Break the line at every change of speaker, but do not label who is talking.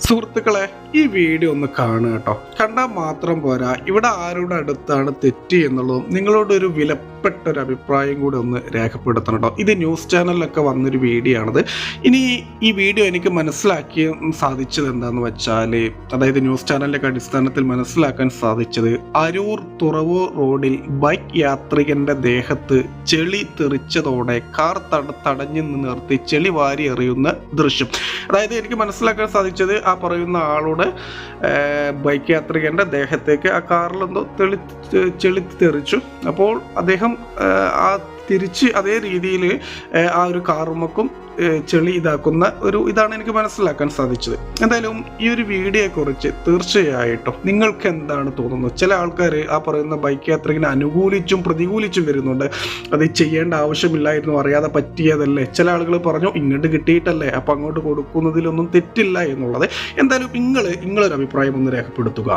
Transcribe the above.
സുഹൃത്തുക്കളെ ഈ വീഡിയോ ഒന്ന് കാണുക കേട്ടോ. കണ്ടാൽ മാത്രം പോരാ. ഇവിടെ ആരുടെ അടുത്താണ് തെറ്റ് എന്നുള്ളതും നിങ്ങളോട് ഒരു വിലപ്പെട്ട ഒരു അഭിപ്രായം കൂടെ ഒന്ന് രേഖപ്പെടുത്തണം കേട്ടോ ഇത് ന്യൂസ് ചാനലിലൊക്കെ വന്നൊരു വീഡിയോ ആണത്. ഇനി ഈ വീഡിയോ എനിക്ക് മനസ്സിലാക്കി സാധിച്ചത് എന്താന്ന് വെച്ചാൽ അതായത് ന്യൂസ് ചാനലിന്റെ അടിസ്ഥാനത്തിൽ മനസ്സിലാക്കാൻ സാധിച്ചത് അരൂർ തുറവൂർ റോഡിൽ ബൈക്ക് യാത്രികന്റെ ദേഹത്ത് ചെളി തെറിച്ചതോടെ കാർ തട തടഞ്ഞു നിർത്തി ചെളി വാരി എറിയുന്ന ദൃശ്യം. അതായത് എനിക്ക് മനസ്സിലാക്കാൻ സാധിച്ചത് ആ പറയുന്ന ആളുടെ ബൈക്ക് യാത്രികന്റെ ദേഹത്തേക്ക് ആ കാറിലെന്തോ തെളി ചെളി തെറിച്ചു. അപ്പോൾ അദ്ദേഹം ആ, ആ തിരിച്ച് അതേ രീതിയിൽ ആ ഒരു കാറുമക്കും ചെളി ഇതാക്കുന്ന ഒരു ഇതാണ് എനിക്ക് മനസ്സിലാക്കാൻ സാധിച്ചത്. എന്തായാലും ഈ ഒരു വീഡിയോയെക്കുറിച്ച് തീർച്ചയായിട്ടും നിങ്ങൾക്ക് എന്താണ് തോന്നുന്നത്? ചില ആൾക്കാർ ആ പറയുന്ന ബൈക്ക് യാത്രികനെ അനുകൂലിച്ചും പ്രതികൂലിച്ചും വരുന്നുണ്ട്. അത് ചെയ്യേണ്ട ആവശ്യമില്ലായിരുന്നു അറിയാതെ പറ്റിയതല്ലേ? ചില ആളുകൾ പറഞ്ഞു ഇങ്ങോട്ട് കിട്ടിയിട്ടല്ലേ അപ്പോൾ അങ്ങോട്ട് കൊടുക്കുന്നതിലൊന്നും തെറ്റില്ല എന്നുള്ളത്. എന്തായാലും നിങ്ങൾ നിങ്ങളൊരു അഭിപ്രായം ഒന്ന് രേഖപ്പെടുത്തുക.